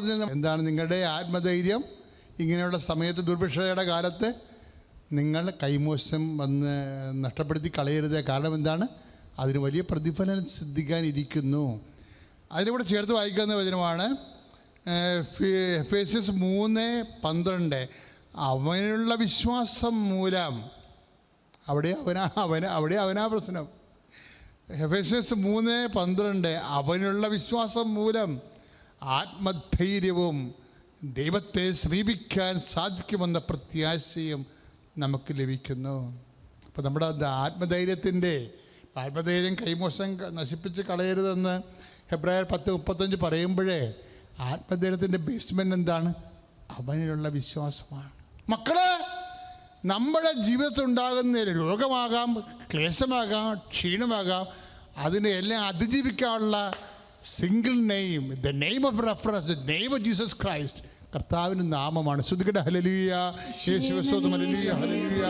പത്ത് എന്താണ് നിങ്ങളുടെ ആത്മധൈര്യം? ഇങ്ങനെയുള്ള സമയത്ത് ദുർഭിക്ഷയുടെ കാലത്ത് നിങ്ങൾ കൈമോശം വന്ന് നഷ്ടപ്പെടുത്തി കളയരുത്. കാരണം എന്താണ്? അതിന് വലിയ പ്രതിഫലം സിദ്ധിക്കാനിരിക്കുന്നു. അതിന്റെ കൂടെ ചേർത്ത് വായിക്കുന്ന വചനമാണ് എഫേസ്യസ് മൂന്ന് പന്ത്രണ്ട്. അവനുള്ള വിശ്വാസം മൂലം. അവിടെ അവനാ അവന അവിടെ അവനാ പ്രശ്നം. എഫേസ്യസ് മൂന്ന് പന്ത്രണ്ട്. അവനുള്ള വിശ്വാസം മൂലം. ആത്മധൈര്യവും ദൈവത്തെ സമീപിക്കാൻ സാധിക്കുമെന്ന പ്രത്യാശയും നമുക്ക് ലഭിക്കുന്നു. അപ്പോൾ നമ്മുടെ ആത്മധൈര്യത്തിന്റെ ആത്മധൈര്യം കൈമോശം നശിപ്പിച്ച് കളയരുതെന്ന് ഫെബ്രുവരി പത്ത് മുപ്പത്തഞ്ച് പറയുമ്പോഴേ ആത്മധൈര്യത്തിന്റെ ബേസ്മെന്റ് എന്താണ്? അവനിലുള്ള വിശ്വാസമാണ്. മക്കളെ നമ്മുടെ ജീവിതത്തിൽ ഉണ്ടാകുന്ന രോഗമാകാം ക്ലേശമാകാം ക്ഷീണമാകാം അതിനെ എല്ലാം അതിജീവിക്കാനുള്ള single name the name of reference the name of Jesus Christ കർത്താവിൻ്റെ നാമമാണ് ശ്രുതികട ഹലലിയ യേശു ക്രിസ്തു ഹലലിയ ഹലലിയ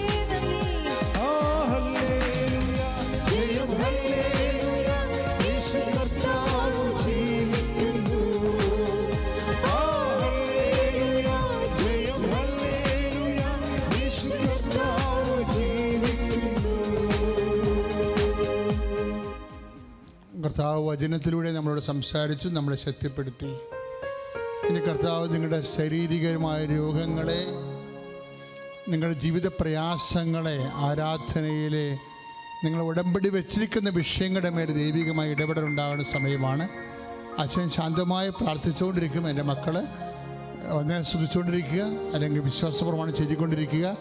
ആ കർത്താവ് വചനത്തിലൂടെ നമ്മളോട് സംസാരിച്ചു നമ്മളെ ശക്തിപ്പെടുത്തി. ഇനി കർത്താവ് നിങ്ങളുടെ ശാരീരികമായ രോഗങ്ങളെ നിങ്ങളുടെ ജീവിത പ്രയാസങ്ങളെ ആരാധനയിലെ നിങ്ങൾ ഉടമ്പടി വെച്ചിരിക്കുന്ന വിഷയങ്ങളുടെ മേൽ ദൈവികമായി ഇടപെടലുണ്ടാകുന്ന സമയമാണ്. അച്ഛൻ ശാന്തമായി പ്രാർത്ഥിച്ചുകൊണ്ടിരിക്കും എന്റെ മക്കൾ ഒന്നെ ശ്രദ്ധിച്ചുകൊണ്ടിരിക്കുക അല്ലെങ്കിൽ വിശ്വാസപ്രമാണം ചെയ്തുകൊണ്ടിരിക്കുക.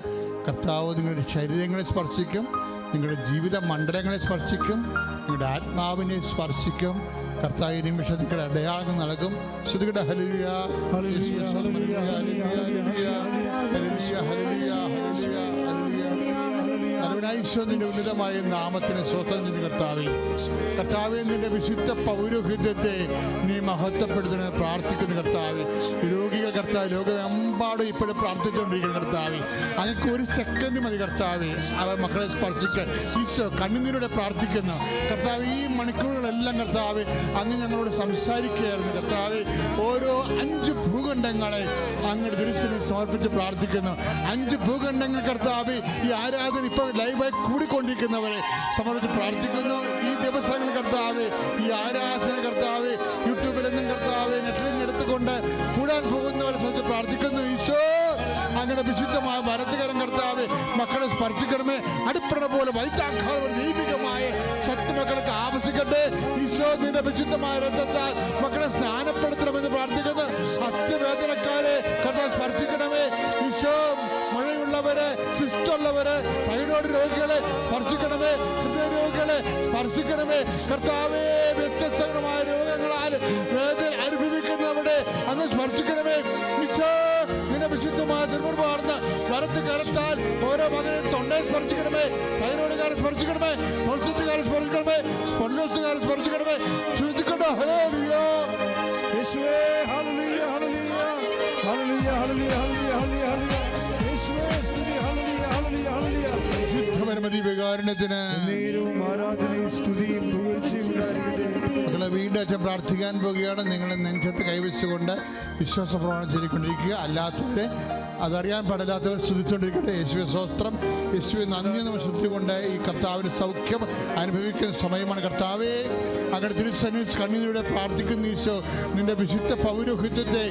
കർത്താവ് നിങ്ങളുടെ ശരീരങ്ങളെ സ്പർശിക്കും നിങ്ങളുടെ ജീവിത മണ്ഡലങ്ങളെ സ്പർശിക്കും. നിങ്ങളുടെ ആത്മാവിനെ സ്പർശിക്കും. കർത്താവ് നിമിഷം നിങ്ങളുടെ അടയാളം നൽകും. ശ്രുതികട ഹലിയ ഹലിയ ഹലിയ ഹലിയ ഹലിയ ഹല്ലേലൂയ, നിന്റെ ഉന്നതമായ നാമത്തിന് സ്വതന്ത്ര ചെയ്ത് കർത്താവെ. കർത്താവെ നിന്റെ വിശുദ്ധ പൗരോഹിത്യത്തെ നീ മഹത്വപ്പെടുത്തുന്ന പ്രാർത്ഥിക്കുന്ന കർത്താവെ. രോഗികൾ കർത്താവ് ലോകമെമ്പാടും ഇപ്പോഴും പ്രാർത്ഥിച്ചുകൊണ്ടിരിക്കുന്ന കർത്താവെ. അങ്ങക്ക് ഒരു സെക്കൻഡ് മതി കർത്താവെ. അവർ മക്കളെ സ്പർശിക്കാൻ ഈശോ കണ്ണുനീരോടെ പ്രാർത്ഥിക്കുന്നു. കർത്താവ് ഈ മണിക്കൂറുകളെല്ലാം കർത്താവ് അങ്ങ് ഞങ്ങളോട് സംസാരിക്കുകയായിരുന്നു. കർത്താവ് ഓരോ അഞ്ച് ഭൂഖണ്ഡങ്ങളെ അങ്ങയുടെ ദൃശ്യത്തിന് സമർപ്പിച്ച് പ്രാർത്ഥിക്കുന്നു. അഞ്ച് ഭൂഖണ്ഡങ്ങൾ കർത്താവ് ഈ ആരാധന ഇപ്പോൾ ലൈവായി കൂടിക്കൊണ്ടിരിക്കുന്നവരെ സമർപ്പിച്ച് പ്രാർത്ഥിക്കുന്നു. ഈ ദിവസങ്ങൾ കർത്താവ് ഈ ആരാധന കർത്താവ് യൂട്യൂബിലെന്നും കർത്താവ് നെറ്റിൽ നിന്ന് എടുത്തുകൊണ്ട് കൂടാൻ പോകുന്നവരെ സംബന്ധിച്ച് പ്രാർത്ഥിക്കുന്നു. ഈശോ അങ്ങനെ വിശുദ്ധമായ വരത്തുകരം കർത്താവ് മക്കളെ സ്പർശിക്കണമേ. അടിപ്പട പോലെ വൈദ്യാഘാതം ദൈവികമായ ശക്തി മക്കൾക്ക് ആവശ്യിക്കട്ടെ. ഈശോ നിന്റെ വിശുദ്ധമായ രക്തത്താൽ മക്കളെ സ്നാനപ്പെടുത്തണമെന്ന് പ്രാർത്ഥിക്കുന്നു. അസ്ഥ്യവേദനക്കാരെ കർത്താവ് സ്പർശിക്കണമേ. ഈശോ മഴയുള്ളവരെ ശിഷ്ടമുള്ളവരെ തൈറോയ്ഡ് രോഗികളെ സ്പർശിക്കണമേ ഹൃദയ രോഗികളെ സ്പർശിക്കണമേ. കർത്താവേ വ്യത്യസ്തമായ രോഗങ്ങളാൽ വേദന അനുഭവിക്കുന്നവരെ അങ്ങ് സ്പർശിക്കണമേ. കരത്താൽ ഓരോ സ്പർശിക്കണമേ തൈറോയ്ഡുകാരെ സ്പർശിക്കണമേ സ്പർശിക്കണമേ സ്പർശിക്കണമേ. ഹലോ യേശുവേ ശുദ്ധപരമതി വികാരണത്തിന് മക്കളെ വീണ്ടും അച്ഛൻ പ്രാർത്ഥിക്കാൻ പോവുകയാണ്. നിങ്ങൾ നെഞ്ചത്ത് കൈവച്ചുകൊണ്ട് വിശ്വാസ പ്രമാണം ചൊല്ലിക്കൊണ്ടിരിക്കുക. അല്ലാത്തവരെ അതറിയാൻ പാടില്ലാത്തവർ ശ്രദ്ധിച്ചുകൊണ്ടിരിക്കട്ടെ യേശുവെ സ്വസ്ത്രം യേശുവെ നന്ദി നമ്മൾ ശ്രദ്ധിച്ചുകൊണ്ട് ഈ കർത്താവിന് സൗഖ്യം അനുഭവിക്കുന്ന സമയമാണ്. കർത്താവേ അങ്ങനെ തിരുസന്നിസ് കണ്ണിലൂടെ പ്രാർത്ഥിക്കുന്ന ഈശോ. നിന്റെ വിശുദ്ധ പൗരോഹിത്യത്തെ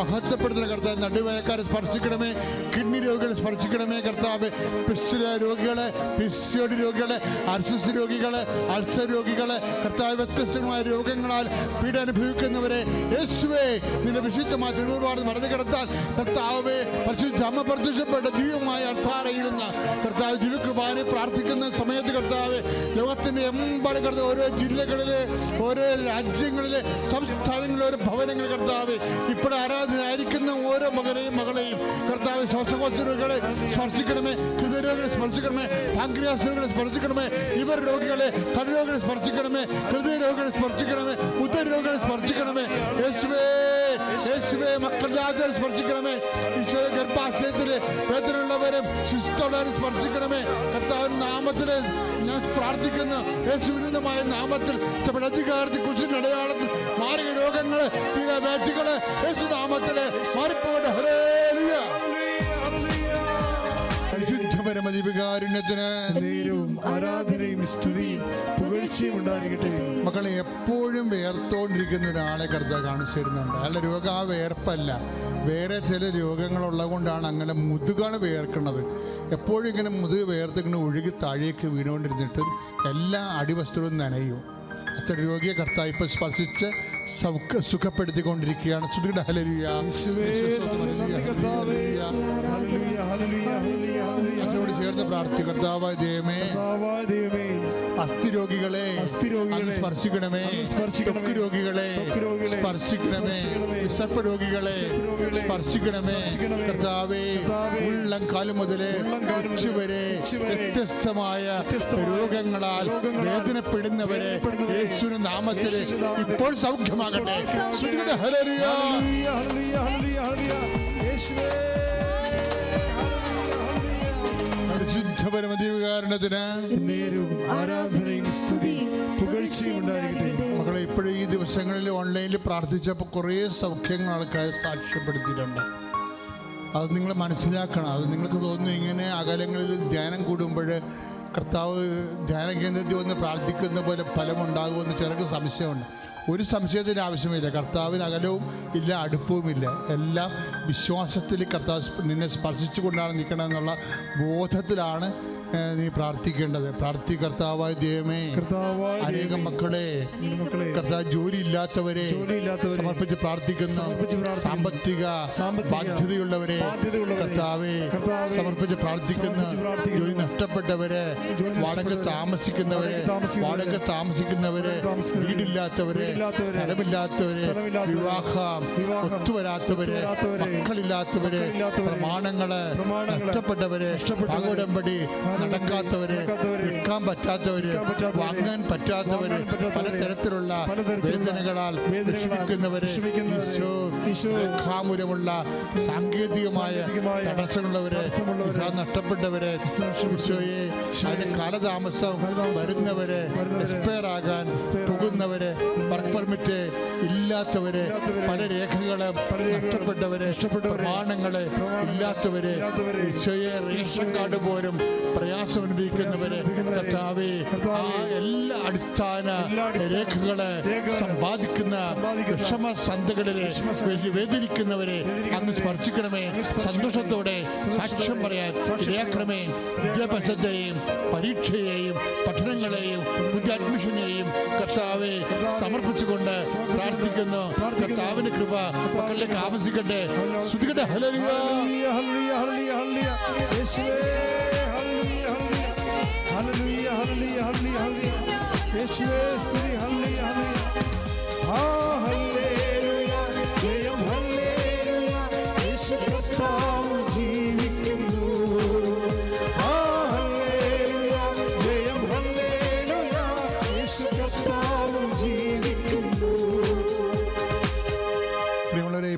മഹത്വപ്പെടുത്തുന്ന കർത്താവ് നടുവേലക്കാരെ സ്പർശിക്കണമേ. കിഡ്നി രോഗികളെ സ്പർശിക്കണമേ കർത്താവ്. പിസ്സുര രോഗികളെ പിസ്യോടി രോഗികളെ അർസസ് രോഗികളെ അൾസർ രോഗികളെ കർത്താവ് വ്യത്യസ്തമായ രോഗങ്ങളാൽ പീഡ അനുഭവിക്കുന്നവരെ യേശുവേ നിന്റെ വിശുദ്ധമായ തിരുവാട് മറന്നു കിടത്താൻ കർത്താവേ പരിശുദ്ധ അമ്മ പ്രത്യക്ഷപ്പെട്ട ദിവ്യമായ അർത്ഥാരയിൽ നിന്ന് കർത്താവ് ദിവ്യകൃപാനെ പ്രാർത്ഥിക്കുന്ന സമയത്ത് കർത്താവ് ലോകത്തിന്റെ എമ്പാട് കർത്താവ് ഓരോ ജില്ലകളിലെ ഓരോ രാജ്യങ്ങളിലെ സംസ്ഥാനങ്ങളിലെ ഓരോ ഭവനങ്ങൾ കർത്താവ് ഇപ്പോൾ ആരാധനായിരിക്കുന്ന ഓരോ മകനെയും മകളെയും കർത്താവ് ശ്വാസകോശ രോഗികളെ സ്പർശിക്കണമേ ഹൃദയരോഗികളെ സ്പർശിക്കണമേ പാങ്ക്രിയാസ് രോഗികളെ സ്പർശിക്കണമേ ഇവർ രോഗികളെ കടരോഗികളെ സ്പർശിക്കണമേ ഹൃദയരോഗികളെ സ്പർശിക്കണമേ ഉദരരോഗികളെ സ്പർശിക്കണമേ. യേശുവേ. യേശുവേ മക്കളുടെ ആചാരം സ്പർശിക്കണമേ. ഈശോയെ ഗർഭാശയത്തിൽ വേദനയുള്ളവരും ശിസ്തുള്ളവരും സ്പർശിക്കണമേ. കർത്താവിന്റെ നാമത്തിൽ ഞാൻ പ്രാർത്ഥിക്കുന്നു. യേശുവിനുമായ നാമത്തിൽ പ്രതികാരത്തിൽ കുശിന്റെ അടയാളത്തിൽ മാറിയ രോഗങ്ങൾ തീരെ വ്യാധികൾ യേശു നാമത്തിൽ മാറിപ്പോകട്ടെ. ഹല്ലേലൂയ. വികാരുണ്യത്തിന് നേരവും ആരാധനയും സ്തുതിയും പുകഴ്ചയും ഉണ്ടായിരിക്കട്ടെ. മക്കളെ എപ്പോഴും വേർത്തോണ്ടിരിക്കുന്ന ഒരാളെ കർത്താവ് കാണിച്ചു തരുന്നുണ്ട് അയാളുടെ രോഗം ആ വേർപ്പല്ല. വേറെ ചില രോഗങ്ങളുള്ളത് കൊണ്ടാണ് അങ്ങനെ മുതുകാണ് വേർക്കുന്നത്. എപ്പോഴും ഇങ്ങനെ മുതുക് വേർത്തിങ്ങനെ ഒഴുകി താഴേക്ക് വീണുകൊണ്ടിരുന്നിട്ട് എല്ലാ അടിവസ്ത്രവും നനയും. അത്ര രോഗിയെ കർത്താവ് ഇപ്പൊ സ്പർശിച്ച് സൗഖ്യ സുഖപ്പെടുത്തിക്കൊണ്ടിരിക്കുകയാണ്. ശ്രുതിയുടെ ഹല്ലേലൂയ. ചേർന്ന് പ്രാർത്ഥി കർത്താവായ ദൈവമേ കർത്താവായ ദൈവമേ അസ്ഥി രോഗികളെ അസ്ഥിരോഗികളെ അങ്ങ് സ്പർശിക്കണമേ രോഗികളെ സ്പർശിക്കണമേ. വിശപ്പ് രോഗികളെ സ്പർശിക്കണമേ. കർത്താവേ ഉള്ളം കാലം മുതൽ ഉച്ചവരെ വ്യത്യസ്തമായ രോഗങ്ങളാൽ വേദനപ്പെടുന്നവരെ യേശുവിന് യേശുവിന്റെ നാമത്തിൽ ഇപ്പോൾ സൗഖ്യമാകട്ടെ ഹലരിയ ഹല്ലേലൂയ, ഹല്ലേലൂയ, ഹല്ലേലൂയ. യേശുവേ, പരിശുദ്ധപരമദീവകാരണത്തിന് നേരവും ആരാധനയും സ്തുതിയും പുകഴ്ചയും ഉണ്ടായിരിക്കട്ടെ. മക്കളെ ഇപ്പോഴും ഈ ദിവസങ്ങളിൽ ഓൺലൈനിൽ പ്രാർത്ഥിച്ചപ്പോൾ കുറേ സൗഖ്യങ്ങൾ ആൾക്കാർ സാക്ഷ്യപ്പെടുത്തിയിട്ടുണ്ട്. അത് നിങ്ങൾ മനസ്സിലാക്കണം. അത് നിങ്ങൾക്ക് തോന്നുന്നു ഇങ്ങനെ അകലങ്ങളിൽ ധ്യാനം കൂടുമ്പോൾ കർത്താവ് ധ്യാന കേന്ദ്രത്തിൽ വന്ന് പ്രാർത്ഥിക്കുന്ന പോലെ ഫലമുണ്ടാകുമെന്ന് ചിലർക്ക് സംശയമുണ്ട്. ഒരു സംശയത്തിന് ആവശ്യമില്ല. കർത്താവിന് അകലവും ഇല്ല അടുപ്പവുമില്ല എല്ലാം വിശ്വാസത്തിൽ കർത്താവ് നിന്നെ സ്പർശിച്ചുകൊണ്ടാണ് നിൽക്കണമെന്നുള്ള ബോധത്തിലാണ് നീ പ്രാർത്ഥിക്കേണ്ടത്. പ്രാർത്ഥി കർത്താവായ ദൈവമേ. അനേകം മക്കളെ കർത്താവ് ജോലി ഇല്ലാത്തവരെ സമർപ്പിച്ച് പ്രാർത്ഥിക്കുന്നു. സാമ്പത്തിക ബാധ്യതയുള്ളവരെ. കർത്താവെ സമർപ്പിച്ച് പ്രാർത്ഥിക്കുന്ന. ജോലി നഷ്ടപ്പെട്ടവരെ വാടക താമസിക്കുന്നവരെ വാടക താമസിക്കുന്നവരെ, വീടില്ലാത്തവരെ സ്ഥലമില്ലാത്തവരെ വിവാഹം ഒത്തുവരാത്തവരെ മക്കളില്ലാത്തവരെ പ്രമാണങ്ങൾ നഷ്ടപ്പെട്ടവരെ പകടമ്പടി നടക്കാത്തവരെ വിൽക്കാൻ പറ്റാത്തവര് വാങ്ങാൻ പറ്റാത്തവര് പലതരത്തിലുള്ള വേദനകളാൽ വിഷമിക്കുന്നവരെ ഈശോ സാങ്കേതികമായ തടസ്സമുള്ളവരെ നഷ്ടപ്പെട്ടവരെ അതിന് കാലതാമസം വരുന്നവരെ എക്സ്പയർ ആകാൻ പോകുന്നവരെ വർക്ക് പെർമിറ്റ് ഇല്ലാത്തവരെ പല രേഖകളെ നഷ്ടപ്പെട്ടവരെ പ്രമാണങ്ങളെ ഇല്ലാത്തവരെ റേഷൻ കാർഡ് പോലും പ്രയാസം അനുഭവിക്കുന്നവരെ. കർത്താവേ ആ എല്ലാ അടിസ്ഥാന രേഖകളെ സമ്പാദിക്കുന്ന വിഷമ സന്ധകളിലെ വേദനിക്കുന്നവരെ അങ്ങ് സ്പർശിക്കണമേ. സന്തോഷത്തോടെ സന്തോഷത്തോടെ സാക്ഷ്യം പറയാൻ ഇടയാക്കണമേ വിദ്യാഭ്യാസത്തെയും പരീക്ഷയെയും പഠനങ്ങളെയും പുതിയ അഡ്മിഷനെയും കർത്താവെ സമർപ്പിച്ചുകൊണ്ട് പ്രാർത്ഥിക്കുന്നു കർത്താവിന്റെ കൃപ മക്കളിലേക്ക് ആവശ്യിക്കട്ടെ ശ്രുതികട്ടെ ഹലിയ. ഹലിയ ഹല്ലേലൂയ. ഹല്ലേലൂയ, ഹല്ലേലൂയ, ഹല്ലേലൂയ, ഹല്ലേലൂയ. യേശുവേ, സ്തുതി, ഹല്ലേലൂയ, ഹല്ലേലൂയ. ആ, ഹല്ലേലൂയ,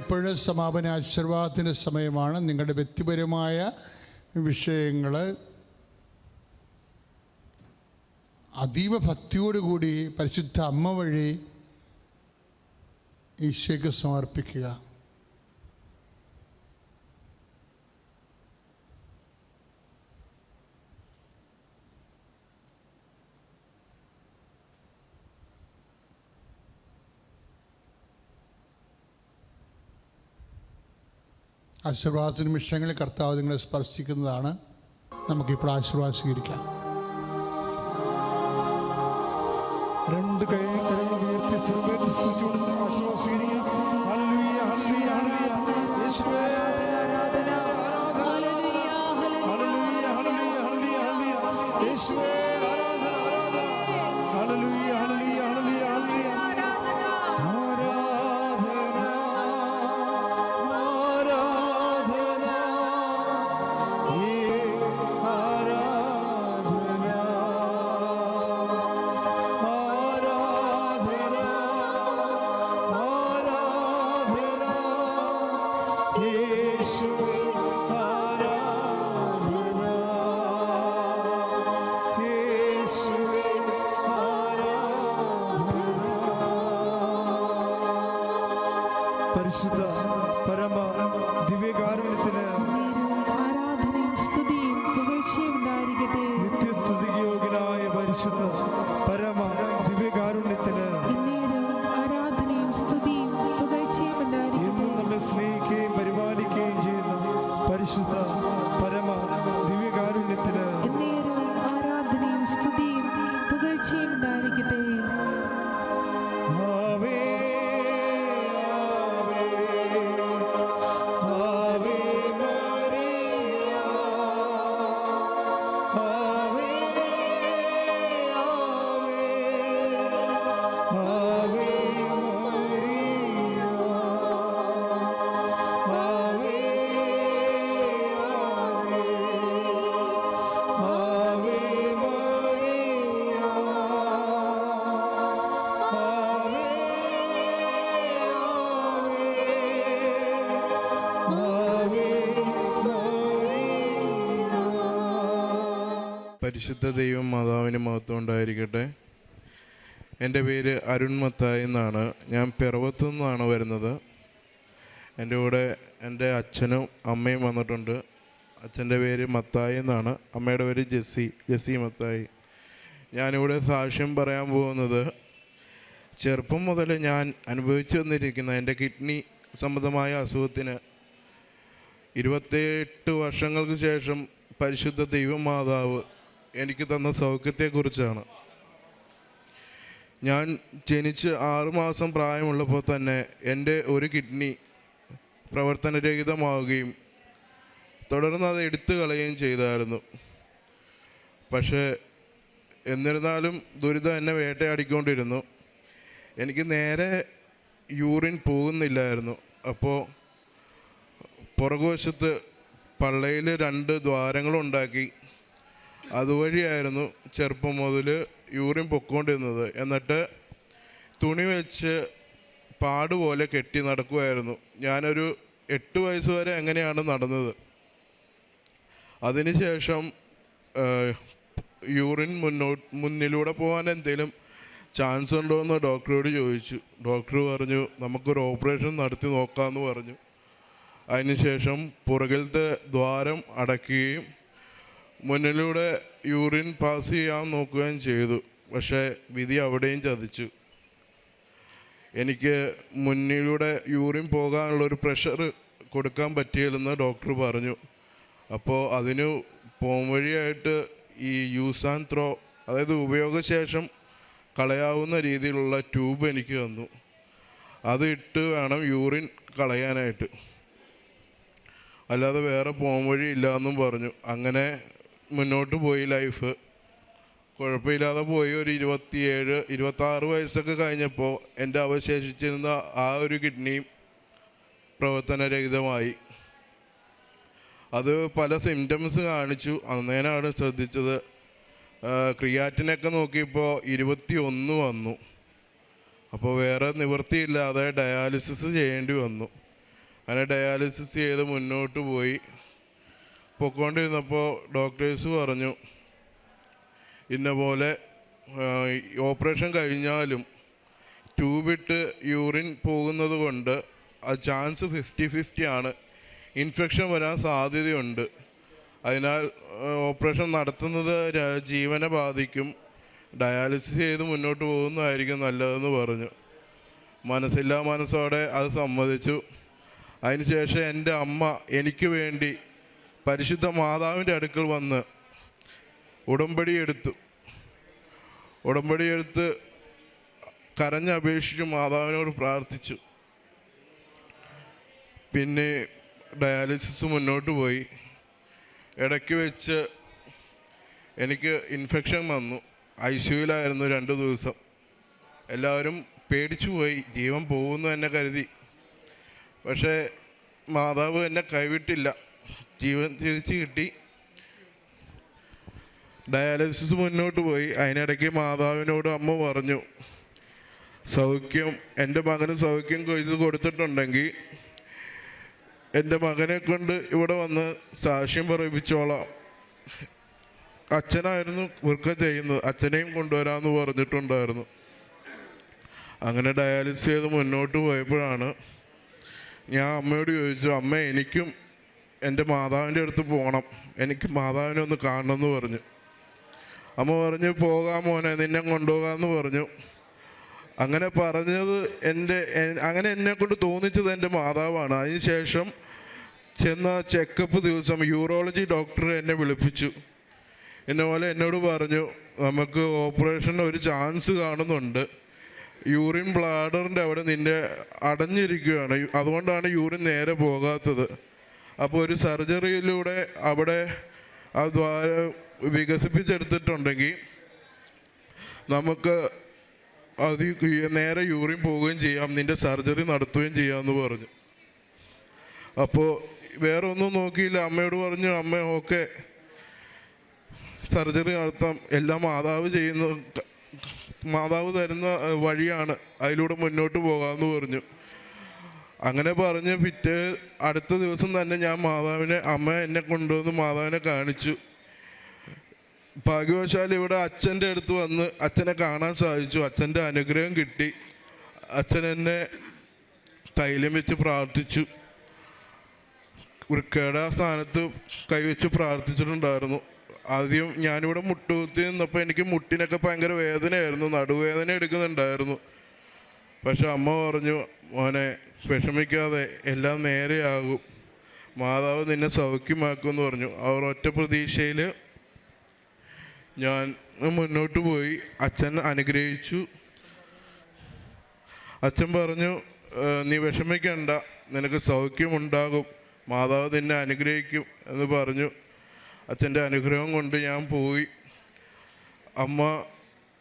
ഇപ്പോഴും സമാപന ആശീർവാദത്തിന്റെ സമയമാണ്. നിങ്ങളുടെ വ്യക്തിപരമായ വിഷയങ്ങൾ അതീവ ഭക്തിയോടുകൂടി പരിശുദ്ധ അമ്മ വഴി ഈശോയ്ക്ക് സമർപ്പിക്കുക. ആശീർവാദ നിമിഷങ്ങളിൽ കർത്താവ് നിങ്ങളെ സ്പർശിക്കുന്നതാണ് നമുക്കിപ്പോൾ ആശീർവാദം സ്വീകരിക്കാം രണ്ട് കൈ കരങ്ങൾ ഉയർത്തി സർവത്തെ സ്തുതിച്ചുകൊണ്ട് ആശീർവാദം സ്വീകരിക്കാം. ഹല്ലേലൂയ, ഹല്ലേലൂയ, ഹല്ലേലൂയ. യേശുവേ, ആരാധന. ഹല്ലേലൂയ, ഹല്ലേലൂയ, ഹല്ലേലൂയ. യേശുവേ, പരിശുദ്ധ പരമ പരിശുദ്ധ ദൈവം മാതാവിന് മഹത്വം ഉണ്ടായിരിക്കട്ടെ എന്റെ പേര് അരുൺ മത്തായി എന്നാണ്. ഞാൻ പിറവത്തു നിന്നാണ് വരുന്നത്. എന്റെ കൂടെ എന്റെ അച്ഛനും അമ്മയും വന്നിട്ടുണ്ട്. അച്ഛന്റെ പേര് മത്തായി എന്നാണ്. അമ്മയുടെ പേര് ജെസ്സി ജെസ്സി മത്തായി. ഞാനിവിടെ സാക്ഷ്യം പറയാൻ പോകുന്നത് ചെറുപ്പം മുതൽ ഞാൻ അനുഭവിച്ചു വന്നിരിക്കുന്ന എന്റെ കിഡ്നി സംബന്ധമായ അസുഖത്തിന് ഇരുപത്തിയെട്ട് വർഷങ്ങൾക്ക് ശേഷം പരിശുദ്ധ ദൈവമാതാവ് എനിക്ക് തന്ന സൗഖ്യത്തെക്കുറിച്ചാണ്. ഞാൻ ജനിച്ച് ആറുമാസം പ്രായമുള്ളപ്പോൾ തന്നെ എന്റെ ഒരു കിഡ്നി പ്രവർത്തനരഹിതമാവുകയും തുടർന്ന് അത് എടുത്തു കളയുകയും ചെയ്തായിരുന്നു. പക്ഷേ എന്നിരുന്നാലും ദുരിതം എന്നെ വേട്ടയാടിക്കൊണ്ടിരുന്നു. എനിക്ക് നേരെ യൂറിൻ പോകുന്നില്ലായിരുന്നു. അപ്പോൾ പുറകുവശത്ത് പള്ളയിൽ രണ്ട് ദ്വാരങ്ങളുണ്ടാക്കി അതുവഴിയായിരുന്നു ചെറുപ്പം മുതൽ യൂറിൻ പൊക്കോണ്ടിരുന്നത്. എന്നിട്ട് തുണി വെച്ച് പാടുപോലെ കെട്ടി നടക്കുമായിരുന്നു ഞാനൊരു എട്ട് വയസ്സ് വരെ അങ്ങനെയാണ് നടന്നത്? അതിനുശേഷം യൂറിൻ മുന്നോട്ട് മുന്നിലൂടെ പോകാൻ എന്തെങ്കിലും ചാൻസ് ഉണ്ടോ എന്ന് ഡോക്ടറോട് ചോദിച്ചു. ഡോക്ടർ പറഞ്ഞു നമുക്കൊരു ഓപ്പറേഷൻ നടത്തി നോക്കാമെന്ന് പറഞ്ഞു. അതിനുശേഷം പുറകിലത്തെ ദ്വാരം അടയ്ക്കുകയും മുന്നിലൂടെ യൂറിൻ പാസ് ചെയ്യാൻ നോക്കുകയും ചെയ്തു. പക്ഷേ വിധി അവിടെയും ചതിച്ചു. എനിക്ക് മുന്നിലൂടെ യൂറിൻ പോകാനുള്ളൊരു പ്രഷർ കൊടുക്കാൻ പറ്റിയില്ലെന്ന് ഡോക്ടർ പറഞ്ഞു. അപ്പോൾ അതിന് പോംവഴിയായിട്ട് ഈ യൂസ് ആൻഡ് ത്രോ അതായത് ഉപയോഗശേഷം കളയാവുന്ന രീതിയിലുള്ള ട്യൂബ് എനിക്ക് തന്നു. അത് ഇട്ട് വേണം യൂറിൻ കളയാനായിട്ട്. അല്ലാതെ വേറെ പോംവഴി ഇല്ല എന്നും പറഞ്ഞു. അങ്ങനെ മുന്നോട്ട് പോയി ലൈഫ് കുഴപ്പമില്ലാതെ പോയി ഒരു ഇരുപത്തിയേഴ് ഇരുപത്താറ് വയസ്സൊക്കെ കഴിഞ്ഞപ്പോൾ എന്റെ അവശേഷിച്ചിരുന്ന ആ ഒരു കിഡ്നിയും പ്രവർത്തനരഹിതമായി. അത് പല സിംറ്റംസ് കാണിച്ചു. അന്നേനാണ് ശ്രദ്ധിച്ചത്. ക്രിയാറ്റിനൊക്കെ നോക്കിയപ്പോൾ ഇരുപത്തി ഒന്ന് വന്നു. അപ്പോൾ വേറെ നിവൃത്തിയില്ലാതെ ഡയാലിസിസ് ചെയ്യേണ്ടി വന്നു. അങ്ങനെ ഡയാലിസിസ് ചെയ്ത് മുന്നോട്ട് പോയി. പൊക്കോണ്ടിരുന്നപ്പോൾ ഡോക്ടേഴ്സ് പറഞ്ഞു ഇന്ന പോലെ ഓപ്പറേഷൻ കഴിഞ്ഞാലും ട്യൂബിട്ട് യൂറിൻ പോകുന്നത് കൊണ്ട് ആ ചാൻസ് ഫിഫ്റ്റി ഫിഫ്റ്റി ആണ്. ഇൻഫെക്ഷൻ വരാൻ സാധ്യതയുണ്ട്. അതിനാൽ ഓപ്പറേഷൻ നടത്തുന്നത് ജീവനെ ബാധിക്കും. ഡയാലിസിസ് ചെയ്ത് മുന്നോട്ട് പോകുന്നതായിരിക്കും നല്ലതെന്ന് പറഞ്ഞു. മനസ്സില്ലാ മനസ്സോടെ അത് സമ്മതിച്ചു. അതിനുശേഷം എന്റെ അമ്മ എനിക്ക് വേണ്ടി പരിശുദ്ധ മാതാവിന്റെ അടുക്കൽ വന്ന് ഉടമ്പടി എടുത്തു. ഉടമ്പടി എടുത്ത് കരഞ്ഞപേക്ഷിച്ച് മാതാവിനോട് പ്രാർത്ഥിച്ചു. പിന്നെ ഡയാലിസിസ് മുന്നോട്ട് പോയി. ഇടയ്ക്ക് വെച്ച് എനിക്ക് ഇൻഫെക്ഷൻ വന്നു. ഐ സിയുലായിരുന്നു രണ്ട് ദിവസം. എല്ലാവരും പേടിച്ചു പോയി. ജീവൻ പോകുന്നു എന്നെ കരുതി. പക്ഷേ മാതാവ് എന്നെ കൈവിട്ടില്ല. ജീവൻ തിരിച്ചു കിട്ടി. ഡയാലിസിസ് മുന്നോട്ട് പോയി. അതിനിടയ്ക്ക് മാതാവിനോട് അമ്മ പറഞ്ഞു സൗഖ്യം എന്റെ മകന് സൗഖ്യം കൊയ്ത് കൊടുത്തിട്ടുണ്ടെങ്കിൽ എന്റെ മകനെ കൊണ്ട് ഇവിടെ വന്ന് സാക്ഷ്യം പറയിപ്പിച്ചോളാം. അച്ഛനായിരുന്നു വൃക്ക ചെയ്യുന്നത്. അച്ഛനെയും കൊണ്ടുവരാമെന്ന് പറഞ്ഞിട്ടുണ്ടായിരുന്നു. അങ്ങനെ ഡയാലിസിസ് ചെയ്ത് മുന്നോട്ട് പോയപ്പോഴാണ് ഞാൻ അമ്മയോട് ചോദിച്ചു അമ്മ എനിക്കും എന്റെ മാതാവിന്റെ അടുത്ത് പോകണം. എനിക്ക് മാതാവിനെ ഒന്ന് കാണണം എന്ന് പറഞ്ഞു. അമ്മ പറഞ്ഞു പോകാം മോനെ നിന്നെ കൊണ്ടുപോകാമെന്ന് പറഞ്ഞു. അങ്ങനെ പറഞ്ഞത് എന്റെ അങ്ങനെ എന്നെ കൊണ്ട് തോന്നിച്ചത് എന്റെ മാതാവാണ്. അതിനുശേഷം ചെന്ന ചെക്കപ്പ് ദിവസം യൂറോളജി ഡോക്ടർ എന്നെ വിളിപ്പിച്ചു. എന്നെ പോലെ എന്നോട് പറഞ്ഞു നമുക്ക് ഓപ്പറേഷന് ഒരു ചാൻസ് കാണുന്നുണ്ട്. യൂറിൻ ബ്ലാഡറിന്റെ അവിടെ നിന്റെ അടഞ്ഞിരിക്കുകയാണ്. അതുകൊണ്ടാണ് യൂറിൻ നേരെ പോകാത്തത്. അപ്പോൾ ഒരു സർജറിയിലൂടെ അവിടെ ആ ദ്വാരം വികസിപ്പിച്ചെടുത്തിട്ടുണ്ടെങ്കിൽ നമുക്ക് അത് നേരെ യൂറിൻ പോവുകയും ചെയ്യാം നിന്റെ സർജറി നടത്തുകയും ചെയ്യാമെന്ന് പറഞ്ഞു. അപ്പോൾ വേറെ ഒന്നും നോക്കിയില്ല. അമ്മയോട് പറഞ്ഞു അമ്മ ഓക്കെ. സർജറി നടത്താം. എല്ലാം മാതാവ് ചെയ്യുന്ന മാതാവ് തരുന്ന വഴിയാണ്. അതിലൂടെ മുന്നോട്ട് പോകാമെന്ന് പറഞ്ഞു. അങ്ങനെ പറഞ്ഞ് പിറ്റേ അടുത്ത ദിവസം തന്നെ ഞാൻ മാതാവിനെ അമ്മ എന്നെ കൊണ്ടുവന്ന് മാതാവിനെ കാണിച്ചു. ഭാഗ്യവശാൽ ഇവിടെ അച്ഛന്റെ അടുത്ത് വന്ന് അച്ഛനെ കാണാൻ സാധിച്ചു. അച്ഛന്റെ അനുഗ്രഹം കിട്ടി. അച്ഛൻ എന്നെ തൈലം വെച്ച് പ്രാർത്ഥിച്ചു. വൃക്കയുടെ സ്ഥാനത്ത് കൈവച്ച് പ്രാർത്ഥിച്ചിട്ടുണ്ടായിരുന്നു. ആദ്യം ഞാനിവിടെ മുട്ടുകുത്തി നിന്നപ്പോൾ എനിക്ക് മുട്ടിനൊക്കെ ഭയങ്കര വേദനയായിരുന്നു. നടുവേദന എടുക്കുന്നുണ്ടായിരുന്നു. പക്ഷെ അമ്മ പറഞ്ഞു മോനെ വിഷമിക്കാതെ എല്ലാം നേരെയാകും. മാതാവ് നിന്നെ സൗഖ്യമാക്കുമെന്ന് പറഞ്ഞു. അവർ ഒറ്റ പ്രതീക്ഷയിൽ ഞാൻ മുന്നോട്ട് പോയി. അച്ഛൻ അനുഗ്രഹിച്ചു. അച്ഛൻ പറഞ്ഞു നീ വിഷമിക്കണ്ട. നിനക്ക് സൗഖ്യമുണ്ടാകും. മാതാവ് നിന്നെ അനുഗ്രഹിക്കും എന്ന് പറഞ്ഞു. അച്ഛന്റെ അനുഗ്രഹം കൊണ്ട് ഞാൻ പോയി. അമ്മ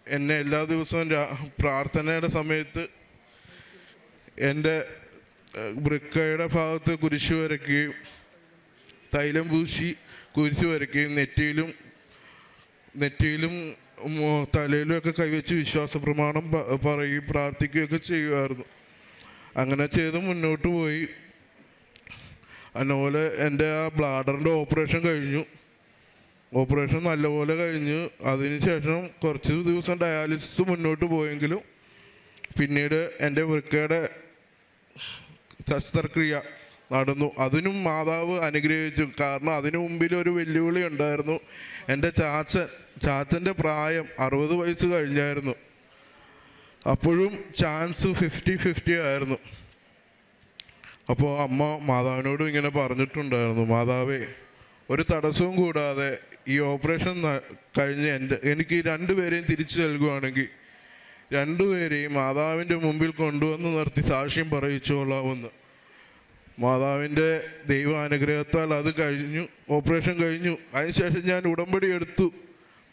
എന്നെ എല്ലാ ദിവസവും പ്രാർത്ഥനയുടെ സമയത്ത് എന്റെ വൃക്കയുടെ ഭാഗത്ത് കുരിശ് വരയ്ക്കുകയും തൈലം പൂശി കുരിശ് വരയ്ക്കുകയും നെറ്റിയിലും നെറ്റിയിലും തലയിലുമൊക്കെ കൈവച്ച് വിശ്വാസ പ്രമാണം പറയുകയും പ്രാർത്ഥിക്കുകയൊക്കെ ചെയ്യുമായിരുന്നു. അങ്ങനെ ചെയ്ത് മുന്നോട്ട് പോയി. അതുപോലെ എന്റെ ആ ബ്ലാഡറിന്റെ ഓപ്പറേഷൻ കഴിഞ്ഞു. ഓപ്പറേഷൻ നല്ലപോലെ കഴിഞ്ഞ്. അതിനുശേഷം കുറച്ച് ദിവസം ഡയാലിസിസ് മുന്നോട്ട് പോയെങ്കിലും പിന്നീട് എന്റെ വൃക്കയുടെ ശസ്ത്രക്രിയ നടന്നു. അതിനും മാതാവ് അനുഗ്രഹിച്ചു. കാരണം അതിനു മുമ്പിൽ ഒരു വെല്ലുവിളി ഉണ്ടായിരുന്നു. എന്റെ ചാച്ചൻ ചാച്ചന്റെ പ്രായം അറുപത് വയസ്സ് കഴിഞ്ഞായിരുന്നു. അപ്പോഴും ചാൻസ് ഫിഫ്റ്റി ഫിഫ്റ്റി ആയിരുന്നു. അപ്പോൾ അമ്മ മാതാവിനോടും ഇങ്ങനെ പറഞ്ഞിട്ടുണ്ടായിരുന്നു മാതാവേ ഒരു തടസ്സവും കൂടാതെ ഈ ഓപ്പറേഷൻ കഴിഞ്ഞ് എന്റെ എനിക്ക് രണ്ടുപേരെയും തിരിച്ചു നൽകുവാണെങ്കിൽ രണ്ടുപേരെയും മാതാവിന്റെ മുമ്പിൽ കൊണ്ടുവന്ന് നിർത്തി സാക്ഷ്യം പറയിച്ചോളാമെന്ന് മാതാവിന്റെ ദൈവാനുഗ്രഹത്താൽ അത് കഴിഞ്ഞു ഓപ്പറേഷൻ കഴിഞ്ഞു. അതിനുശേഷം ഞാൻ ഉടമ്പടി എടുത്തു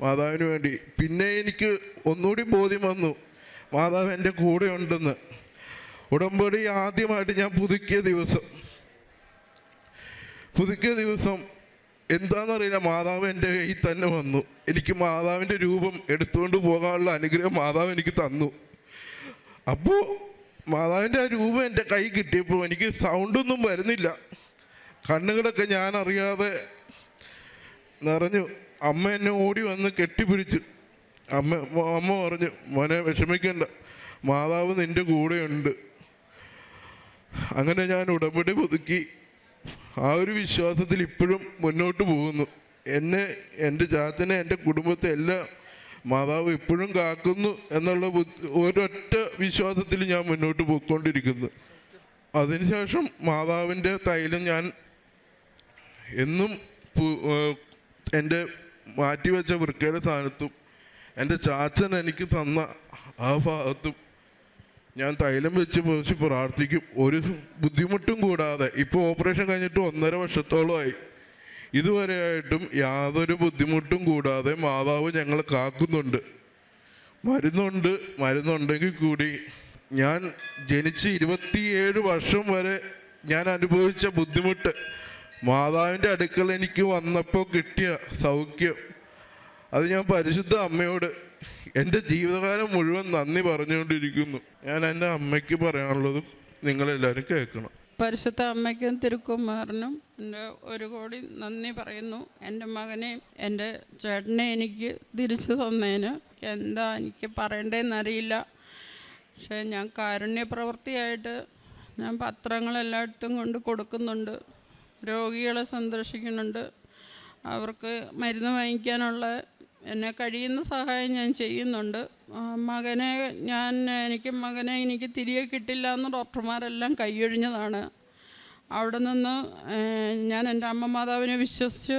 മാതാവിന് വേണ്ടി. പിന്നെ എനിക്ക് ഒന്നുകൂടി ബോധ്യം വന്നു മാതാവ് എന്റെ കൂടെ ഉണ്ടെന്ന്. ഉടമ്പടി ആദ്യമായിട്ട് ഞാൻ പുതുക്കിയ ദിവസം പുതുക്കിയ ദിവസം എന്താണെന്നറിയില്ല. മാതാവ് എന്റെ കയ്യിൽ തന്നെ വന്നു. എനിക്ക് മാതാവിന്റെ രൂപം എടുത്തുകൊണ്ട് പോകാനുള്ള അനുഗ്രഹം മാതാവ് എനിക്ക് തന്നു. അപ്പോൾ മാതാവിന്റെ ആ രൂപം എന്റെ കൈ കിട്ടിയപ്പോൾ എനിക്ക് സൗണ്ടൊന്നും വരുന്നില്ല. കണ്ണുകളൊക്കെ ഞാൻ അറിയാതെ നിറഞ്ഞു. അമ്മ എന്നെ ഓടി വന്ന് കെട്ടിപ്പിടിച്ചു. അമ്മ അമ്മ പറഞ്ഞു മോനെ വിഷമിക്കണ്ട. മാതാവ് നിന്റെ കൂടെയുണ്ട്. അങ്ങനെ ഞാൻ ഉടമ്പടി പുതുക്കി. ആ ഒരു വിശ്വാസത്തിൽ ഇപ്പോഴും മുന്നോട്ട് പോകുന്നു. എന്നെ എന്റെ ചാച്ചനെ എന്റെ കുടുംബത്തെ എല്ലാം മാതാവ് ഇപ്പോഴും കാക്കുന്നു എന്നുള്ള ഒരൊറ്റ വിശ്വാസത്തിൽ ഞാൻ മുന്നോട്ട് പോയിക്കൊണ്ടിരിക്കുന്നു. അതിനുശേഷം മാതാവിന്റെ തൈലം ഞാൻ എന്നും എന്റെ മാറ്റിവെച്ച വൃക്കയുടെ സ്ഥാനത്തും എന്റെ ചാച്ചൻ എനിക്ക് തന്ന ആ ഭാഗത്തും ഞാൻ തൈലം വെച്ച് പൊതിച്ച് പ്രാർത്ഥിക്കും. ഒരു ബുദ്ധിമുട്ടും കൂടാതെ ഇപ്പോൾ ഓപ്പറേഷൻ കഴിഞ്ഞിട്ട് ഒന്നര വർഷത്തോളമായി ഇതുവരെയായിട്ടും യാതൊരു ബുദ്ധിമുട്ടും കൂടാതെ മാതാവ് ഞങ്ങളെ കാക്കുന്നുണ്ട്. മരുന്നുണ്ട് മരുന്നുണ്ടെങ്കിൽ കൂടി ഞാൻ ജനിച്ച് ഇരുപത്തിയേഴ് വർഷം വരെ ഞാൻ അനുഭവിച്ച ബുദ്ധിമുട്ട്. മാതാവിന്റെ അടുക്കൽ എനിക്ക് വന്നപ്പോൾ കിട്ടിയ സൗഖ്യം. അത് ഞാൻ പരിശുദ്ധ അമ്മയോട് എന്റെ ജീവിതകാലം മുഴുവൻ നന്ദി പറഞ്ഞുകൊണ്ടിരിക്കുന്നു. ഞാൻ എന്റെ അമ്മയ്ക്ക് പറയാനുള്ളത് നിങ്ങളെല്ലാവരും കേൾക്കണം. പരിശുദ്ധ അമ്മയ്ക്കും തിരുക്കുമാറിനും എന്റെ ഒരു കോടി നന്ദി പറയുന്നു. എന്റെ മകനെയും എന്റെ ചേട്ടനെ എനിക്ക് തിരിച്ചു തന്നേന് എന്താ എനിക്ക് പറയേണ്ടതെന്നറിയില്ല. പക്ഷേ ഞാൻ കാരുണ്യ പ്രവൃത്തിയായിട്ട് ഞാൻ പത്രങ്ങളെല്ലായിടത്തും കൊണ്ട് കൊടുക്കുന്നുണ്ട്. രോഗികളെ സന്ദർശിക്കുന്നുണ്ട് അവർക്ക് മരുന്ന് വാങ്ങിക്കാനുള്ള എന്നെ കഴിയുന്ന സഹായം ഞാൻ ചെയ്യുന്നുണ്ട്. മകനെ ഞാൻ എനിക്ക് മകനെ എനിക്ക് തിരികെ കിട്ടില്ല എന്ന് ഡോക്ടർമാരെല്ലാം കൈയൊഴിഞ്ഞതാണ്. അവിടെ നിന്ന് ഞാൻ എന്റെ അമ്മ മാതാവിനെ വിശ്വസിച്ച്.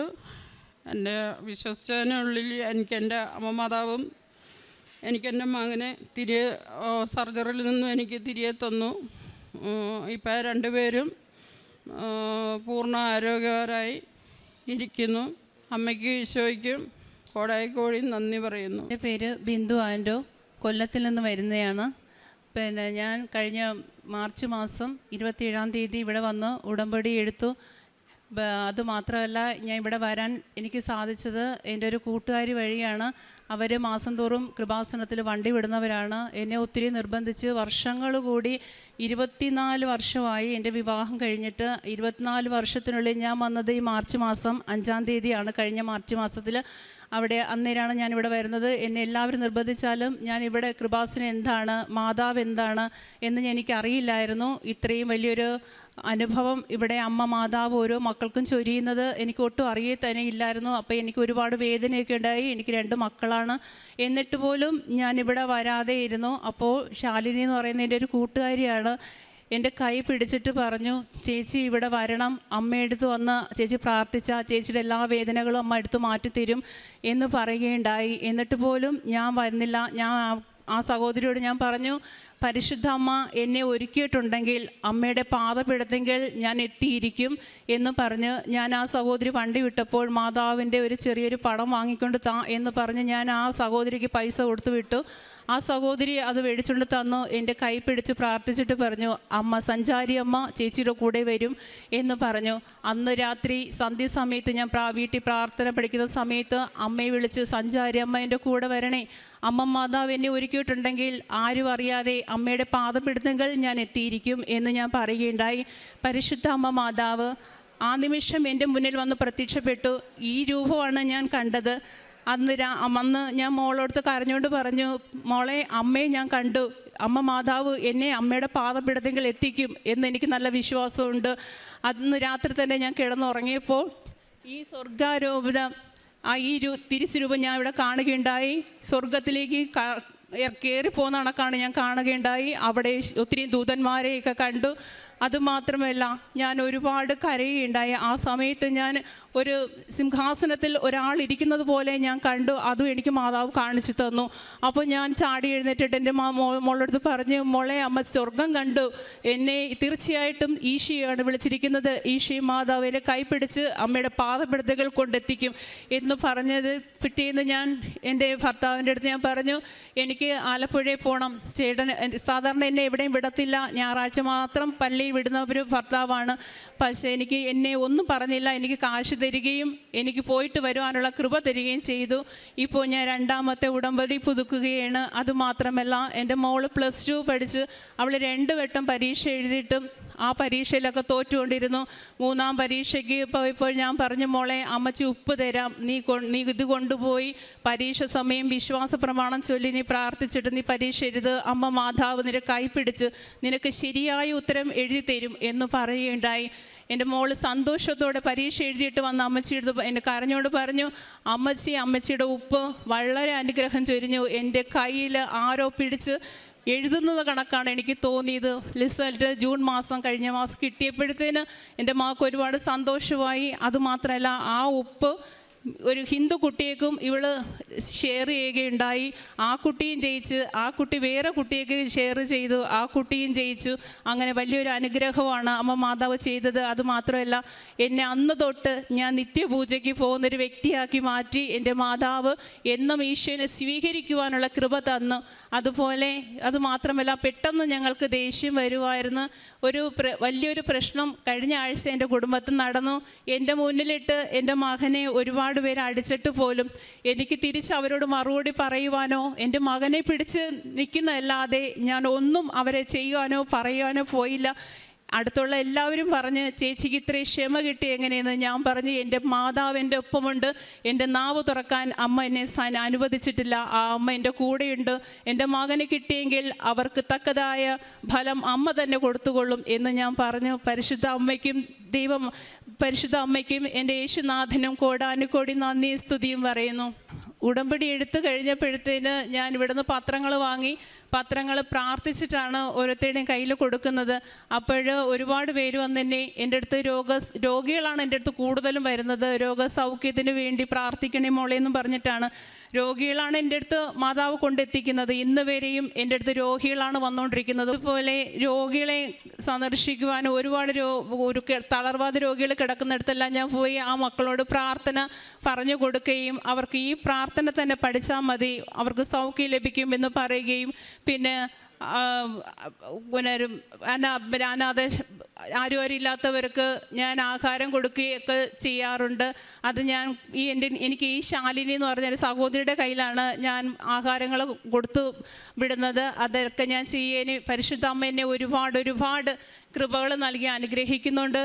എന്റെ വിശ്വസിച്ചതിനുള്ളിൽ എനിക്ക് എന്റെ അമ്മ മാതാവും എനിക്കെന്റെ മകനെ തിരികെ സർജറിയിൽ നിന്നും എനിക്ക് തിരികെ തന്നു. ഇപ്പം രണ്ടുപേരും പൂർണ ആരോഗ്യവരായി ഇരിക്കുന്നു. അമ്മയ്ക്കും ഈശോയ്ക്കും കോടായിക്കോടി നന്ദി പറയുന്നു. എന്റെ പേര് ബിന്ദു ആൻഡോ. കൊല്ലത്തിൽ നിന്ന് വരുന്നതാണ് പിന്നെ ഞാൻ കഴിഞ്ഞ മാർച്ച് മാസം ഇരുപത്തിയേഴാം തീയതി ഇവിടെ വന്ന് ഉടമ്പടി എടുത്തു. അതുമാത്രമല്ല അത് മാത്രമല്ല ഞാൻ ഇവിടെ വരാൻ എനിക്ക് സാധിച്ചത് എന്റെ ഒരു കൂട്ടുകാരി വഴിയാണ്. അവർ മാസം തോറും കൃപാസനത്തിൽ വണ്ടി വിടുന്നവരാണ്. എന്നെ ഒത്തിരി നിർബന്ധിച്ച് വർഷങ്ങൾ കൂടി ഇരുപത്തിനാല് വർഷമായി എന്റെ വിവാഹം കഴിഞ്ഞിട്ട് ഇരുപത്തിനാല് വർഷത്തിനുള്ളിൽ ഞാൻ വന്നത് ഈ മാർച്ച് മാസം അഞ്ചാം തീയതിയാണ്. കഴിഞ്ഞ മാർച്ച് മാസത്തിൽ അവിടെ അന്നേരാണ് ഞാൻ ഇവിടെ വരുന്നത്. എന്നെ എല്ലാവരും നിർബന്ധിച്ചാലും ഞാൻ ഇവിടെ കൃപാസന എന്താണ് മാതാവ് എന്താണ് എന്ന് എനിക്കറിയില്ലായിരുന്നു. ഇത്രയും വലിയൊരു അനുഭവം ഇവിടെ അമ്മ മാതാവ് ഓരോ മക്കൾക്കും ചൊരിയുന്നത് എനിക്ക് ഒട്ടും അറിയേ തന്നെ ഇല്ലായിരുന്നു. അപ്പോൾ എനിക്ക് ഒരുപാട് വേദനയൊക്കെ ഉണ്ടായി. എനിക്ക് രണ്ട് മക്കളാണ്. എന്നിട്ട് പോലും ഞാനിവിടെ വരാതെ ഇരുന്നു അപ്പോൾ ശാലിനി എന്ന് പറയുന്ന എന്റെ ഒരു കൂട്ടുകാരിയാണ് എന്റെ കൈ പിടിച്ചിട്ട് പറഞ്ഞു ചേച്ചി ഇവിടെ വരണം. അമ്മയെടുത്ത് വന്ന് ചേച്ചി പ്രാർത്ഥിച്ച ചേച്ചിയുടെ എല്ലാ വേദനകളും അമ്മ എടുത്ത് മാറ്റിത്തരും എന്ന് പറയുകയുണ്ടായി. എന്നിട്ട് പോലും ഞാൻ വരുന്നില്ല. ഞാൻ ആ- സഹോദരിയോട് ഞാൻ പറഞ്ഞു പരിശുദ്ധ അമ്മ എന്നെ ഒരുക്കിയിട്ടുണ്ടെങ്കിൽ അമ്മയുടെ പാതപിടത്തെങ്കിൽ ഞാൻ എത്തിയിരിക്കും എന്ന് പറഞ്ഞ് ഞാൻ ആ സഹോദരി വണ്ടി വിട്ടപ്പോൾ മാതാവിന്റെ ഒരു ചെറിയൊരു പടം വാങ്ങിക്കൊണ്ട് താ എന്ന് പറഞ്ഞ് ഞാൻ ആ സഹോദരിക്ക് പൈസ കൊടുത്തു വിട്ടു. ആ സഹോദരി അത് മേടിച്ചുകൊണ്ട് തന്നു എന്റെ കൈ പിടിച്ച് പ്രാർത്ഥിച്ചിട്ട് പറഞ്ഞു അമ്മ സഞ്ചാരി അമ്മ ചേച്ചിയുടെ കൂടെ വരും എന്ന് പറഞ്ഞു. അന്ന് രാത്രി സന്ധ്യ സമയത്ത് ഞാൻ വീട്ടിൽ പ്രാർത്ഥന പഠിക്കുന്ന സമയത്ത് അമ്മയെ വിളിച്ച് സഞ്ചാരി അമ്മ എന്റെ കൂടെ വരണേ. അമ്മ മാതാവ് എന്നെ ഒരുക്കിയിട്ടുണ്ടെങ്കിൽ ആരും അറിയാതെ അമ്മയുടെ പാദപിടുത്തങ്ങൾ ഞാൻ എത്തിയിരിക്കും എന്ന് ഞാൻ പറയുകയുണ്ടായി. പരിശുദ്ധ അമ്മ മാതാവ് ആ നിമിഷം എന്റെ മുന്നിൽ വന്ന് പ്രത്യക്ഷപ്പെട്ടു. ഈ രൂപമാണ് ഞാൻ കണ്ടത്. അന്ന് രാ അന്ന് ഞാൻ മോളോടുത്ത് കരഞ്ഞുകൊണ്ട് പറഞ്ഞു മോളെ അമ്മയെ ഞാൻ കണ്ടു. അമ്മ മാതാവ് എന്നെ അമ്മയുടെ പാദപിടത്തെങ്കിൽ എത്തിക്കും എന്ന് എനിക്ക് നല്ല വിശ്വാസമുണ്ട്. അന്ന് രാത്രി തന്നെ ഞാൻ കിടന്നുറങ്ങിയപ്പോൾ ഈ സ്വർഗാരോപിത ആ ഈ തിരിച്ചുരൂപം ഞാൻ ഇവിടെ കാണുകയുണ്ടായി. സ്വർഗത്തിലേക്ക് കയറി പോകുന്ന കണക്കാണ് ഞാൻ കാണുകയുണ്ടായി. അവിടെ ഒത്തിരി ദൂതന്മാരെയൊക്കെ കണ്ടു. അതുമാത്രമല്ല ഞാൻ ഒരുപാട് കരയുകയുണ്ടായി. ആ സമയത്ത് ഞാൻ ഒരു സിംഹാസനത്തിൽ ഒരാൾ ഇരിക്കുന്നത് പോലെ ഞാൻ കണ്ടു. അതും എനിക്ക് മാതാവ് കാണിച്ചു തന്നു. അപ്പോൾ ഞാൻ ചാടി എഴുന്നേറ്റിട്ട് എന്റെ മാ മോ മോളടുത്ത് പറഞ്ഞു മോളെ അമ്മ സ്വർഗം കണ്ടു. എന്നെ തീർച്ചയായിട്ടും ഈശയാണ് വിളിച്ചിരിക്കുന്നത്. ഈശയും മാതാവ് എന്നെ കൈപ്പിടിച്ച് അമ്മയുടെ പാദപ്പെടുത്തുകൾ കൊണ്ടെത്തിക്കും. എന്ന് പറഞ്ഞത് പിറ്റേന്ന് ഞാൻ എന്റെ ഭർത്താവിന്റെ അടുത്ത് ഞാൻ പറഞ്ഞു എനിക്ക് ആലപ്പുഴയിൽ പോകണം ചേട്ടൻ സാധാരണ എന്നെ എവിടെയും വിടത്തില്ല. ഞായറാഴ്ച മാത്രം പള്ളിയിൽ വിടുന്ന ഒരു ഭർത്താവാണ്. പക്ഷേ എനിക്ക് എന്നെ ഒന്നും പറഞ്ഞില്ല. എനിക്ക് കാശ് തരികയും എനിക്ക് പോയിട്ട് വരുവാനുള്ള കൃപ തരികയും ചെയ്തു. ഇപ്പോൾ ഞാൻ രണ്ടാമത്തെ ഉടമ്പടി പുതുക്കുകയാണ്. അതുമാത്രമല്ല എന്റെ മോൾ പ്ലസ് ടു പഠിച്ച് അവൾ രണ്ട് വട്ടം പരീക്ഷ എഴുതിയിട്ടും ആ പരീക്ഷയിലൊക്കെ തോറ്റുകൊണ്ടിരുന്നു. മൂന്നാം പരീക്ഷയ്ക്ക് ഇപ്പോൾ ഇപ്പോൾ ഞാൻ പറഞ്ഞു മോളെ അമ്മച്ചി ഉപ്പ് തരാം. നീ നീ ഇത് കൊണ്ടുപോയി. പരീക്ഷ സമയം വിശ്വാസ പ്രമാണം ചൊല്ലി നീ പ്രാർത്ഥിച്ചിട്ട് നീ പരീക്ഷ എഴുത് അമ്മ മാതാവ് നിനക്ക് കൈപ്പിടിച്ച് നിനക്ക് ശരിയായ ഉത്തരം എഴുതി തരും എന്ന് പറയുകയുണ്ടായി. എന്റെ മോൾ സന്തോഷത്തോടെ പരീക്ഷ എഴുതിയിട്ട് വന്ന് അമ്മച്ചി എടുത്ത് എന്നെ കരഞ്ഞോണ്ട് പറഞ്ഞു അമ്മച്ചി അമ്മച്ചിയുടെ ഉപ്പ് വളരെ അനുഗ്രഹം ചൊരിഞ്ഞു. എന്റെ കയ്യിൽ ആരോ പിടിച്ച് എഴുതുന്നത് കണക്കാണ് എനിക്ക് തോന്നിയത്. റിസൾട്ട് ജൂൺ മാസം കഴിഞ്ഞ മാസം കിട്ടിയപ്പോഴത്തേന് എന്റെ മാക്ക് ഒരുപാട് സന്തോഷമായി. അതുമാത്രമല്ല ആ ഉപ്പ് ഒരു ഹിന്ദു കുട്ടിയേക്കും ഇവൾ ഷെയർ ചെയ്യുകയുണ്ടായി. ആ കുട്ടിയും ജയിച്ച് ആ കുട്ടി വേറെ കുട്ടിയേക്ക് ഷെയർ ചെയ്തു ആ കുട്ടിയും ജയിച്ചു. അങ്ങനെ വലിയൊരു അനുഗ്രഹമാണ് അമ്മ മാതാവ് ചെയ്തത്. അതുമാത്രമല്ല എന്നെ അന്ന് തൊട്ട് ഞാൻ നിത്യപൂജയ്ക്ക് പോകുന്നൊരു വ്യക്തിയാക്കി മാറ്റി. എന്റെ മാതാവ് എന്നും ഈശ്വരനെ സ്വീകരിക്കുവാനുള്ള കൃപ തന്നു. അതുപോലെ അതുമാത്രമല്ല പെട്ടെന്ന് ഞങ്ങൾക്ക് ദേഷ്യം വരുമായിരുന്നു ഒരു വലിയൊരു പ്രശ്നം കഴിഞ്ഞ ആഴ്ച എന്റെ കുടുംബത്തിൽ നടന്നു. എന്റെ മുന്നിലിട്ട് എന്റെ മകനെ ഒരുപാട് പേര് അടിച്ചിട്ട് പോലും എനിക്ക് തിരിച്ച് അവരോട് മറുപടി പറയുവാനോ എന്റെ മകനെ പിടിച്ച് നിൽക്കുന്നതല്ലാതെ ഞാൻ ഒന്നും അവരെ ചെയ്യുവാനോ പറയുവാനോ പോയില്ല. അടുത്തുള്ള എല്ലാവരും പറഞ്ഞ് ചേച്ചിക്ക് ഇത്രയും ക്ഷമ കിട്ടി എങ്ങനെയെന്ന് ഞാൻ പറഞ്ഞ്. എന്റെ മാതാവ് എന്റെ ഒപ്പമുണ്ട്. എന്റെ നാവ് തുറക്കാൻ അമ്മ എന്നെ അനുവദിച്ചിട്ടില്ല. ആ അമ്മ എന്റെ കൂടെയുണ്ട്. എന്റെ മകന് കിട്ടിയെങ്കിൽ അവർക്ക് തക്കതായ ഫലം അമ്മ തന്നെ കൊടുത്തുകൊള്ളും എന്ന് ഞാൻ പറഞ്ഞു. പരിശുദ്ധ അമ്മയ്ക്കും ദൈവം പരിശുദ്ധ അമ്മയ്ക്കും എന്റെ യേശുനാഥനും കോടാനുകോടി നന്ദി സ്തുതിയും പറയുന്നു. ഉടമ്പടി എടുത്തു കഴിഞ്ഞപ്പോഴത്തേന് ഞാൻ ഇവിടുന്ന് പത്രങ്ങൾ വാങ്ങി പത്രങ്ങൾ പ്രാർത്ഥിച്ചിട്ടാണ് ഓരോരുത്തരുടെയും കയ്യിൽ കൊടുക്കുന്നത്. അപ്പോൾ ഒരുപാട് പേര് വന്ന് എന്റെ അടുത്ത് രോഗ രോഗികളാണ് എന്റെ അടുത്ത് കൂടുതലും വരുന്നത്. രോഗസൗഖ്യത്തിന് വേണ്ടി പ്രാർത്ഥിക്കണേ മോളെ എന്നും പറഞ്ഞിട്ടാണ് രോഗികളാണ് എന്റെ അടുത്ത് മാതാവ് കൊണ്ടെത്തിക്കുന്നത്. ഇന്ന് വരെയും എന്റെ അടുത്ത് രോഗികളാണ് വന്നുകൊണ്ടിരിക്കുന്നത്. അതുപോലെ രോഗികളെ സന്ദർശിക്കുവാൻ ഒരുപാട് രോ ഒരു തളർവാദ രോഗികൾ കിടക്കുന്നിടത്തെല്ലാം ഞാൻ പോയി ആ മക്കളോട് പ്രാർത്ഥന പറഞ്ഞു കൊടുക്കുകയും അവർക്ക് ഈ പ്രാർത്ഥന തന്നെ പഠിച്ചാൽ മതി. അവർക്ക് സൗഖ്യം ലഭിക്കും എന്ന് പറയുകയും പിന്നെ പിന്നെ അനാഥ ആരും ആരും ഇല്ലാത്തവർക്ക് ഞാൻ ആഹാരം കൊടുക്കുകയൊക്കെ ചെയ്യാറുണ്ട്. അത് ഞാൻ ഈ എന്റെ എനിക്ക് ഈ ശാലിനി എന്ന് പറഞ്ഞ സഹോദരിയുടെ കയ്യിലാണ് ഞാൻ ആഹാരങ്ങൾ കൊടുത്തു വിടുന്നത്. അതൊക്കെ ഞാൻ ചെയ്യാൻ പരിശുദ്ധ അമ്മ എന്നെ ഒരുപാട് ഒരുപാട് കൃപകൾ നൽകി അനുഗ്രഹിക്കുന്നുണ്ട്.